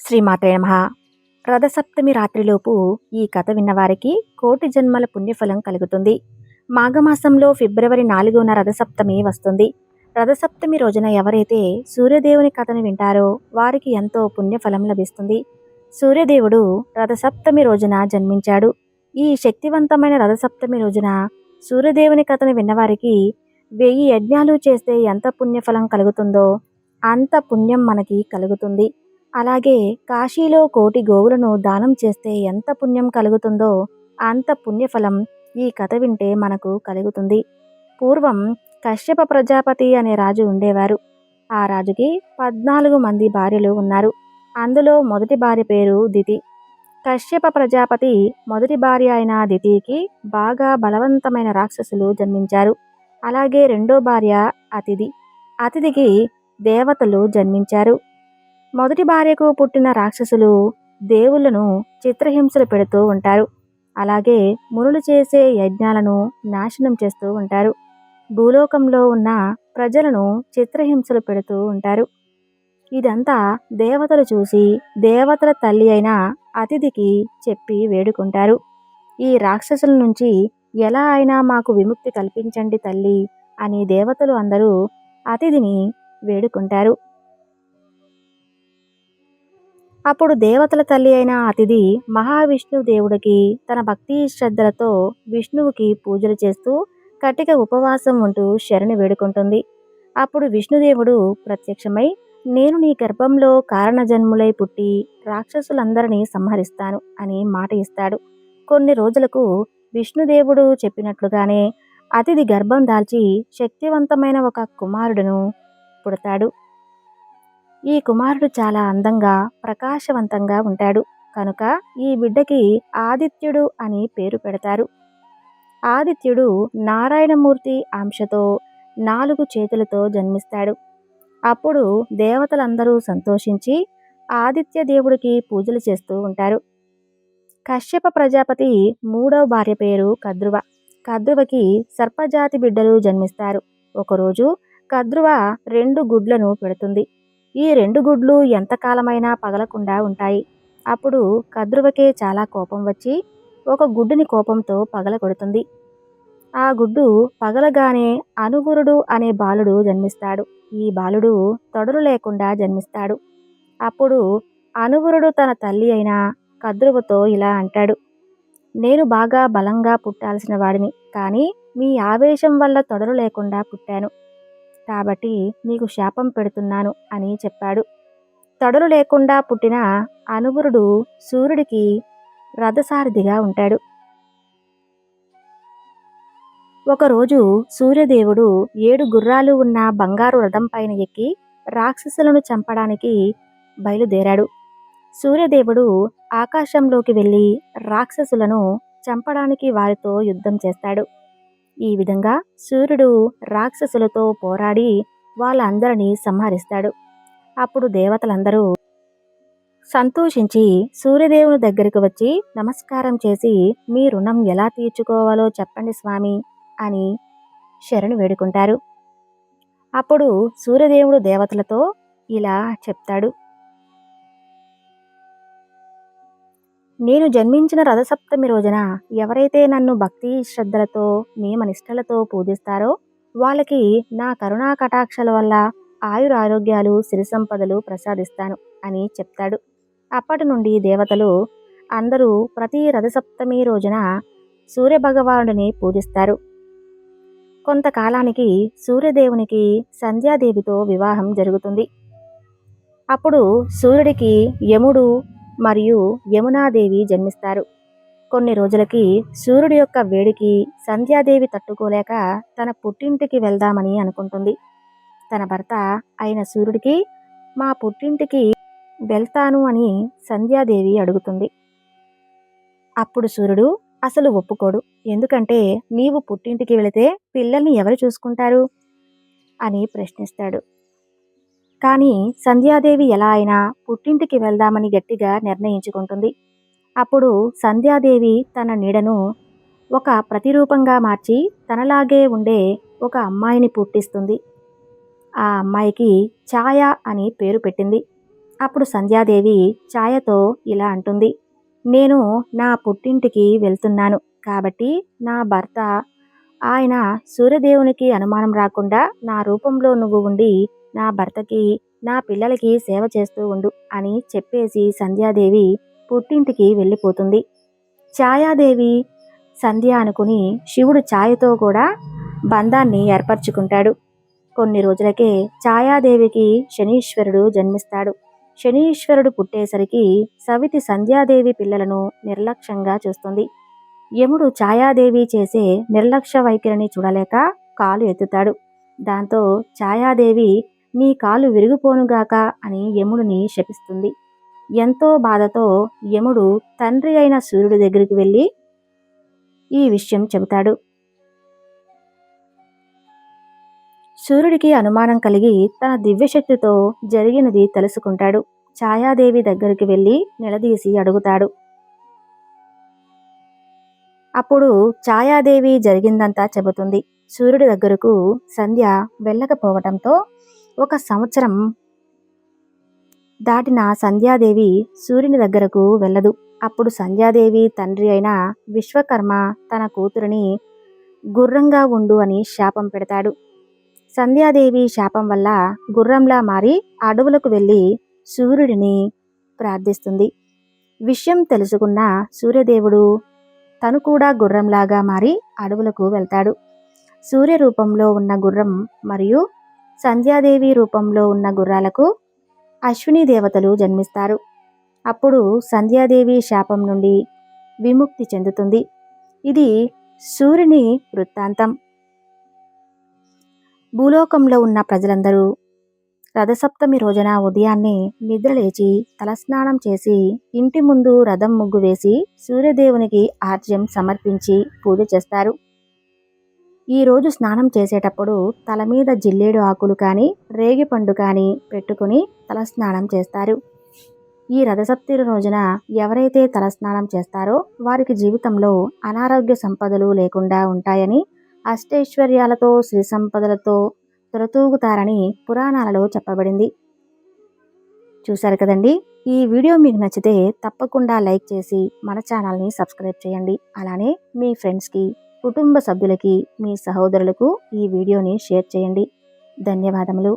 శ్రీమాతే నమ. రథసప్తమి రాత్రిలోపు ఈ కథ విన్నవారికి కోటి జన్మల పుణ్యఫలం కలుగుతుంది. మాఘమాసంలో ఫిబ్రవరి నాలుగున రథసప్తమి వస్తుంది. రథసప్తమి రోజున ఎవరైతే సూర్యదేవుని కథను వింటారో వారికి ఎంతో పుణ్యఫలం లభిస్తుంది. సూర్యదేవుడు రథసప్తమి రోజున జన్మించాడు. ఈ శక్తివంతమైన రథసప్తమి రోజున సూర్యదేవుని కథను విన్నవారికి వెయ్యి యజ్ఞాలు చేస్తే ఎంత పుణ్యఫలం కలుగుతుందో అంత పుణ్యం మనకి కలుగుతుంది. అలాగే కాశీలో కోటి గోవులను దానం చేస్తే ఎంత పుణ్యం కలుగుతుందో అంత పుణ్యఫలం ఈ కథ వింటే మనకు కలుగుతుంది. పూర్వం కశ్యప ప్రజాపతి అనే రాజు ఉండేవారు. ఆ రాజుకి పద్నాలుగు మంది భార్యలు ఉన్నారు. అందులో మొదటి భార్య పేరు దితి. కశ్యప ప్రజాపతి మొదటి భార్య అయిన దితికి బాగా బలవంతమైన రాక్షసులు జన్మించారు. అలాగే రెండో భార్య అతిథి. అతిథికి దేవతలు జన్మించారు. మొదటి భార్యకు పుట్టిన రాక్షసులు దేవుళ్ళను చిత్రహింసలు పెడుతూ ఉంటారు. అలాగే మునులు చేసే యజ్ఞాలను నాశనం చేస్తూ ఉంటారు. భూలోకంలో ఉన్న ప్రజలను చిత్రహింసలు పెడుతూ ఉంటారు. ఇదంతా దేవతలు చూసి దేవతల తల్లి అయిన అతిథికి చెప్పి వేడుకుంటారు. ఈ రాక్షసుల నుంచి ఎలా అయినా మాకు విముక్తి కల్పించండి తల్లి అని దేవతలు అందరూ అతిథిని వేడుకుంటారు. అప్పుడు దేవతల తల్లి అయిన అతిథి మహావిష్ణు దేవుడికి తన భక్తి శ్రద్ధలతో విష్ణువుకి పూజలు చేస్తూ కటిక ఉపవాసం ఉంటూ శరణి వేడుకుంటుంది. అప్పుడు విష్ణుదేవుడు ప్రత్యక్షమై నేను నీ గర్భంలో కారణజన్ములై పుట్టి రాక్షసులందరినీ సంహరిస్తాను అని మాట ఇస్తాడు. కొన్ని రోజులకు విష్ణుదేవుడు చెప్పినట్లుగానే అతిథి గర్భం దాల్చి శక్తివంతమైన ఒక కుమారుడును పుడతాడు. ఈ కుమారుడు చాలా అందంగా ప్రకాశవంతంగా ఉంటాడు. కనుక ఈ బిడ్డకి ఆదిత్యుడు అని పేరు పెడతారు. ఆదిత్యుడు నారాయణమూర్తి అంశతో నాలుగు చేతులతో జన్మిస్తాడు. అప్పుడు దేవతలందరూ సంతోషించి ఆదిత్య దేవుడికి పూజలు చేస్తూ ఉంటారు. కశ్యప ప్రజాపతి మూడవ భార్య పేరు కద్రువ. కద్రువకి సర్పజాతి బిడ్డలు జన్మిస్తారు. ఒకరోజు కద్రువ రెండు గుడ్లను పెడుతుంది. ఈ రెండు గుడ్లు ఎంతకాలమైనా పగలకుండా ఉంటాయి. అప్పుడు కద్రువకే చాలా కోపం వచ్చి ఒక గుడ్డుని కోపంతో పగల కొడుతుంది ఆ గుడ్డు పగలగానే అనుగురుడు అనే బాలుడు జన్మిస్తాడు. ఈ బాలుడు తొడలు లేకుండా జన్మిస్తాడు. అప్పుడు అనుగురుడు తన తల్లి అయిన కద్రువతో ఇలా అంటాడు. నేను బాగా బలంగా పుట్టాల్సిన వాడిని కానీ మీ ఆవేశం వల్ల తొడలు లేకుండా పుట్టాను. కాబట్టి నీకు శాపం పెడుతున్నాను అని చెప్పాడు. తొడలు లేకుండా పుట్టిన అనుగురుడు సూర్యుడికి రథసారథిగా ఉంటాడు. ఒకరోజు సూర్యదేవుడు ఏడు గుర్రాలు ఉన్న బంగారు రథం పైన ఎక్కి రాక్షసులను చంపడానికి బయలుదేరాడు. సూర్యదేవుడు ఆకాశంలోకి వెళ్ళి రాక్షసులను చంపడానికి వారితో యుద్ధం చేస్తాడు. ఈ విధంగా సూర్యుడు రాక్షసులతో పోరాడి వాళ్ళందరినీ సంహరిస్తాడు. అప్పుడు దేవతలందరూ సంతోషించి సూర్యదేవుని దగ్గరికి వచ్చి నమస్కారం చేసి మీ రుణం ఎలా తీర్చుకోవాలో చెప్పండి స్వామి అని శరణు వేడుకుంటారు. అప్పుడు సూర్యదేవుడు దేవతలతో ఇలా చెప్తాడు. నేను జన్మించిన రథసప్తమి రోజున ఎవరైతే నన్ను భక్తి శ్రద్ధలతో నియమనిష్టలతో పూజిస్తారో వాళ్ళకి నా కరుణా కటాక్షల వల్ల ఆయురారోగ్యాలు సిరిసంపదలు సిరి సంపదలు ప్రసాదిస్తాను అని చెప్తాడు. అప్పటి నుండి దేవతలు అందరూ ప్రతి రథసప్తమి రోజున సూర్యభగవానుడిని పూజిస్తారు. కొంతకాలానికి సూర్యదేవునికి సంధ్యాదేవితో వివాహం జరుగుతుంది. అప్పుడు సూర్యుడికి యముడు మరియు యమునాదేవి జన్మిస్తారు. కొన్ని రోజులకి సూర్యుడి యొక్క వేడికి సంధ్యాదేవి తట్టుకోలేక తన పుట్టింటికి వెళ్దామని అనుకుంటుంది. తన భర్త అయిన సూర్యుడికి మా పుట్టింటికి వెళ్తాను అని సంధ్యాదేవి అడుగుతుంది. అప్పుడు సూర్యుడు అసలు ఒప్పుకోడు. ఎందుకంటే నీవు పుట్టింటికి వెళితే పిల్లల్ని ఎవరు చూసుకుంటారు? అని ప్రశ్నిస్తాడు. కానీ సంధ్యాదేవి ఎలా అయినా పుట్టింటికి వెళ్దామని గట్టిగా నిర్ణయించుకుంటుంది. అప్పుడు సంధ్యాదేవి తన నీడను ఒక ప్రతిరూపంగా మార్చి తనలాగే ఉండే ఒక అమ్మాయిని పుట్టిస్తుంది. ఆ అమ్మాయికి ఛాయ అని పేరు పెట్టింది. అప్పుడు సంధ్యాదేవి ఛాయతో ఇలా అంటుంది. నేను నా పుట్టింటికి వెళ్తున్నాను కాబట్టి నా భర్త ఆయన సూర్యదేవునికి అనుమానం రాకుండా నా రూపంలో నువ్వు ఉండి నా భర్తకి నా పిల్లలకి సేవ చేస్తూ ఉండు అని చెప్పేసి సంధ్యాదేవి పుట్టింటికి వెళ్ళిపోతుంది. ఛాయాదేవి సంధ్య అనుకుని శివుడు ఛాయతో కూడా బంధాన్ని ఏర్పరచుకుంటాడు. కొన్ని రోజులకే ఛాయాదేవికి శనీశ్వరుడు జన్మిస్తాడు. శనీశ్వరుడు పుట్టేసరికి సవితి సంధ్యాదేవి పిల్లలను నిర్లక్ష్యంగా చూస్తుంది. యముడు ఛాయాదేవి చేసే నిర్లక్ష్య వైఖరిని చూడలేక కాలు ఎత్తుతాడు. దాంతో ఛాయాదేవి నీ కాలు విరిగిపోనుగాక అని యముడిని శపిస్తుంది. ఎంతో బాధతో యముడు తండ్రి అయిన సూర్యుడి దగ్గరికి వెళ్ళి ఈ విషయం చెబుతాడు. సూర్యుడికి అనుమానం కలిగి తన దివ్యశక్తితో జరిగినది తెలుసుకుంటాడు. ఛాయాదేవి దగ్గరికి వెళ్ళి నిలదీసి అడుగుతాడు. అప్పుడు ఛాయాదేవి జరిగిందంతా చెబుతుంది. సూర్యుడి దగ్గరకు సంధ్య వెళ్ళకపోవటంతో ఒక సంవత్సరం దాటిన సంధ్యాదేవి సూర్యుని దగ్గరకు వెళ్ళదు. అప్పుడు సంధ్యాదేవి తండ్రి అయిన విశ్వకర్మ తన కూతురిని గుర్రంగా ఉండు అని శాపం పెడతాడు. సంధ్యాదేవి శాపం వల్ల గుర్రంలా మారి అడవులకు వెళ్ళి సూర్యుడిని ప్రార్థిస్తుంది. విషయం తెలుసుకున్న సూర్యదేవుడు తను కూడా గుర్రంలాగా మారి అడవులకు వెళ్తాడు. సూర్య రూపంలో ఉన్న గుర్రం మరియు సంధ్యాదేవి రూపంలో ఉన్న గుర్రాలకు అశ్విని దేవతలు జన్మిస్తారు. అప్పుడు సంధ్యాదేవి శాపం నుండి విముక్తి చెందుతుంది. ఇది సూర్యుని వృత్తాంతం. భూలోకంలో ఉన్న ప్రజలందరూ రథసప్తమి రోజున ఉదయాన్నే నిద్రలేచి తలస్నానం చేసి ఇంటి ముందు రథం ముగ్గు వేసి సూర్యదేవునికి ఆర్జ్యం సమర్పించి పూజ చేస్తారు. ఈ రోజు స్నానం చేసేటప్పుడు తల మీద జిల్లేడు ఆకులు కానీ రేగిపండు కానీ పెట్టుకుని తలస్నానం చేస్తారు. ఈ రథసప్తమి రోజున ఎవరైతే తలస్నానం చేస్తారో వారికి జీవితంలో అనారోగ్య సంపదలు లేకుండా ఉంటాయని అష్టైశ్వర్యాలతో శ్రీ సంపదలతో తొలతూగుతారని పురాణాలలో చెప్పబడింది. చూశారు కదండి? ఈ వీడియో మీకు నచ్చితే తప్పకుండా లైక్ చేసి మన ఛానల్ని సబ్స్క్రైబ్ చేయండి. అలానే మీ ఫ్రెండ్స్కి కుటుంబ సభ్యులకి మీ సహోదరులకు ఈ వీడియోని షేర్ చేయండి. ధన్యవాదములు.